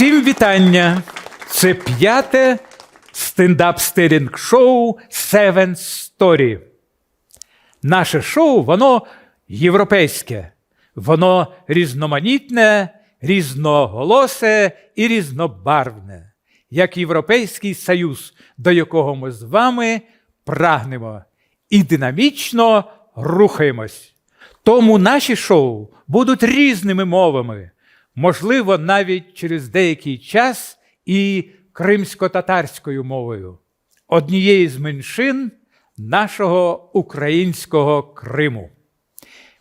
Всім вітання! Це п'яте стендап-стерінг шоу Seven Story. Наше шоу, воно європейське, воно різноманітне, різноголосе і різнобарвне, як Європейський Союз, до якого ми з вами прагнемо і динамічно рухаємось. Тому наші шоу будуть різними мовами, можливо, навіть через деякий час і кримсько-татарською мовою, однієї з меншин нашого українського Криму.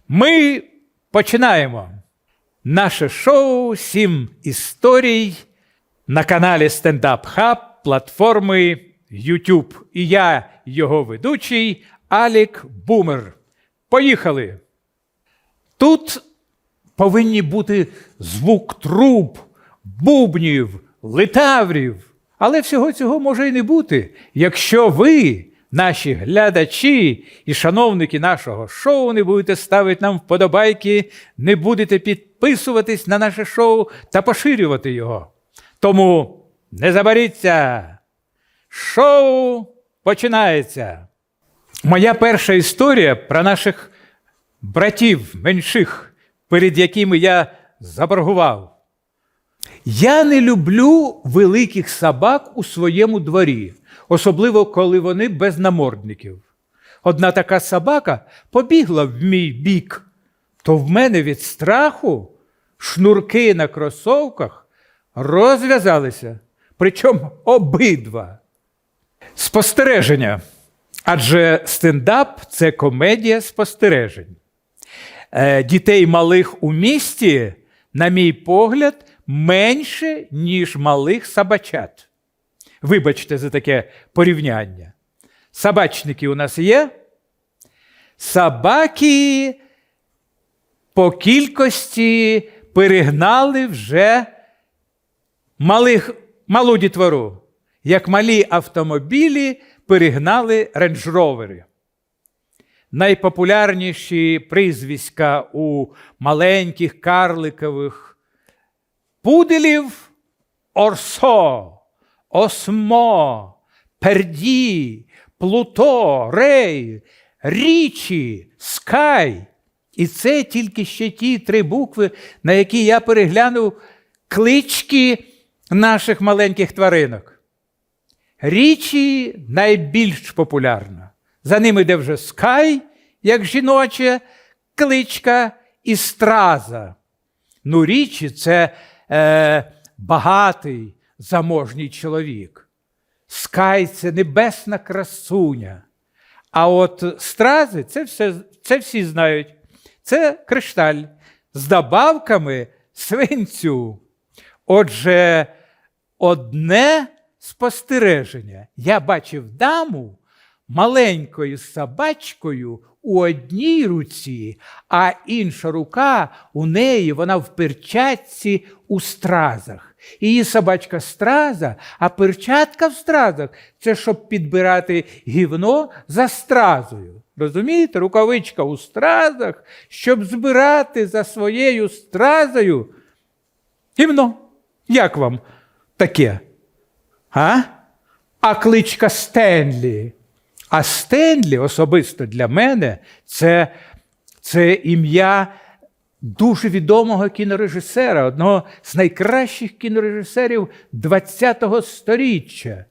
Ми починаємо наше шоу Сім історій на каналі Up Hub платформи YouTube. І я, його ведучий Алік Бумер. Поїхали! Тут повинні бути звук труб, бубнів, литаврів. Але всього цього може і не бути, якщо ви, наші глядачі і шановники нашого шоу, не будете ставити нам вподобайки, не будете підписуватись на наше шоу та поширювати його. Тому не забаріться! Шоу починається. Моя перша історія про наших братів менших, перед якими я заборгував. Я не люблю великих собак у своєму дворі, особливо коли вони без намордників. Одна така собака побігла в мій бік, то в мене від страху шнурки на кросовках розв'язалися, причому обидва. Спостереження. Адже стендап це комедія спостережень. Е, Дітей малих у місті, на мій погляд, менше, ніж малих собачат. Вибачте за таке порівняння. Собачники у нас є. Собаки по кількості перегнали вже малих, малу дітвору, як малі автомобілі перегнали рейндж-ровери. Найпопулярніші прізвиська у маленьких карликових пуделів Орсо, Осмо, Перді, Плуто, Рей, Річі, Скай. І це тільки ще ті три букви, на які я переглянув клички наших маленьких тваринок. Річі найбільш популярна. За ним іде вже Скай, як жіноча кличка, і страза. Ну, річі це е, багатий заможній чоловік. Скай це небесна красуня. А от стрази це, все, це всі знають. Це кришталь з добавками свинцю. Отже, одне спостереження. Я бачив даму маленькою собачкою у одній руці, а інша рука у неї, вона в перчатці у стразах. Її собачка страза, а перчатка в стразах це щоб підбирати гівно за стразою. Розумієте, рукавичка у стразах, щоб збирати за своєю стразою гівно. Як вам таке? А? А кличка Стенлі. А Стенлі особисто для мене це, це ім'я дуже відомого кінорежисера, одного з найкращих кінорежисерів ХХ століття.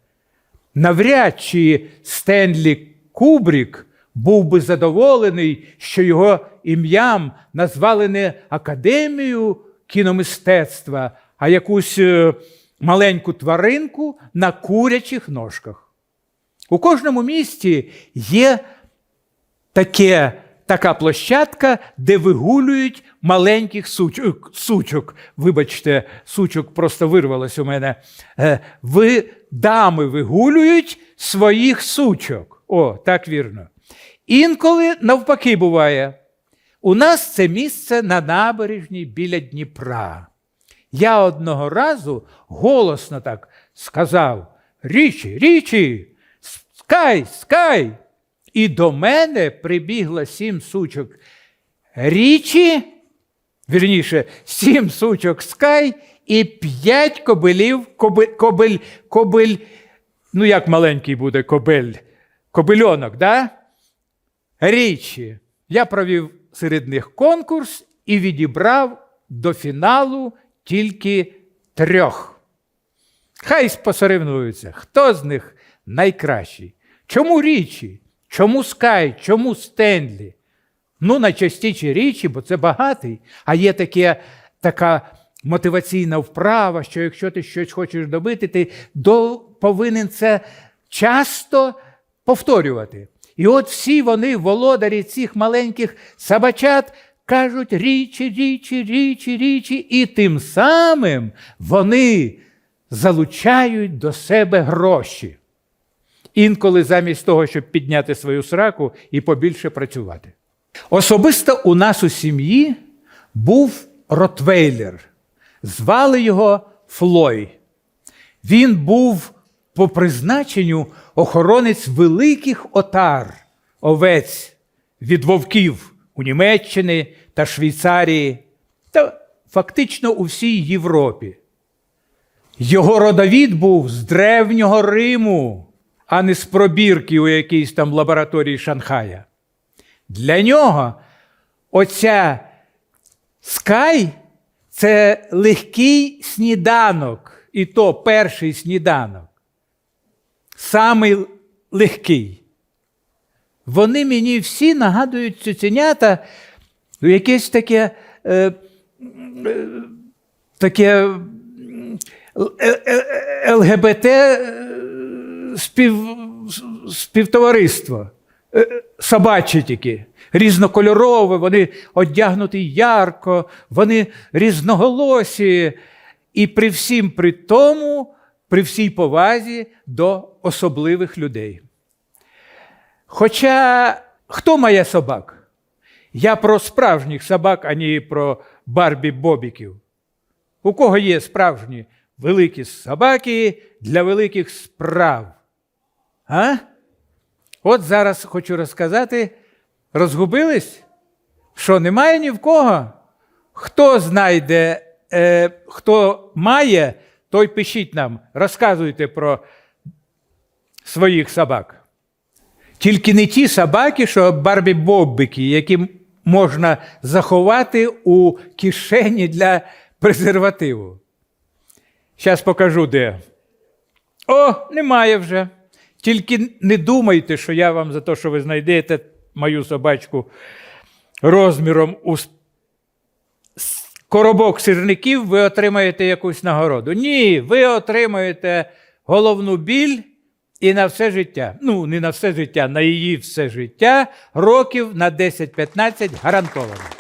Навряд чи Стенлі Кубрік був би задоволений, що його ім'ям назвали не Академію кіномистецтва, а якусь е, маленьку тваринку на курячих ножках. У кожному місті є таке, така площадка, де вигулюють маленьких сучок. сучок. Вибачте, сучок просто вирвалось у мене. Е, Ви, дами вигулюють своїх сучок. О, так вірно. Інколи навпаки буває. У нас це місце на набережній біля Дніпра. Я одного разу голосно так сказав: Річі, річі, скай, скай. І до мене прибігло сім сучок річі, вірніше, сім сучок скай і п'ять кобилів, кобиль, кобиль, кобиль, ну як маленький буде кобиль, кобильонок, да? Річі. Я провів серед них конкурс і відібрав до фіналу тільки трьох. Хай посоревнуються, хто з них найкращий. Чому річі? Чому Скай? Чому Стенлі? Ну, найчастіше річі, бо це багатий. А є таке, така мотиваційна вправа, що якщо ти щось хочеш добити, ти до, повинен це часто повторювати. І от всі вони, володарі цих маленьких собачат, кажуть річі, річі, річі, річі, і тим самим вони залучають до себе гроші. Інколи замість того, щоб підняти свою сраку і побільше працювати. Особисто у нас у сім'ї був Ротвейлер. Звали його Флой. Він був по призначенню охоронець великих отар, овець від вовків у Німеччини та Швейцарії та фактично у всій Європі. Його родовід був з древнього Риму, а не з пробірки у якійсь там лабораторії Шанхая. Для нього оця скай це легкий сніданок, і то перший сніданок. Самий легкий. Вони мені всі нагадують цуценята, ну, якесь таке, е, е, таке е- е- ЛГБТ е, спів, співтовариство. Е, Собачі тільки, різнокольорове, вони одягнуті ярко, вони різноголосі. І при всім при тому, при всій повазі до особливих людей. Хоча хто має собак? Я про справжніх собак, а не про Барбі Бобіків. У кого є справжні великі собаки для великих справ? А? От зараз хочу розказати, розгубились, що немає ні в кого. Хто знайде, е, хто має, той пишіть нам, розказуйте про своїх собак. Тільки не ті собаки, що барбі боббики, які можна заховати у кишені для презервативу. Зараз покажу де. О, немає вже. Тільки не думайте, що я вам за те, що ви знайдете мою собачку розміром у коробок сирників, ви отримаєте якусь нагороду. Ні, ви отримаєте головну біль і на все життя. Ну, не на все життя, на її все життя, років на 10-15 гарантовано.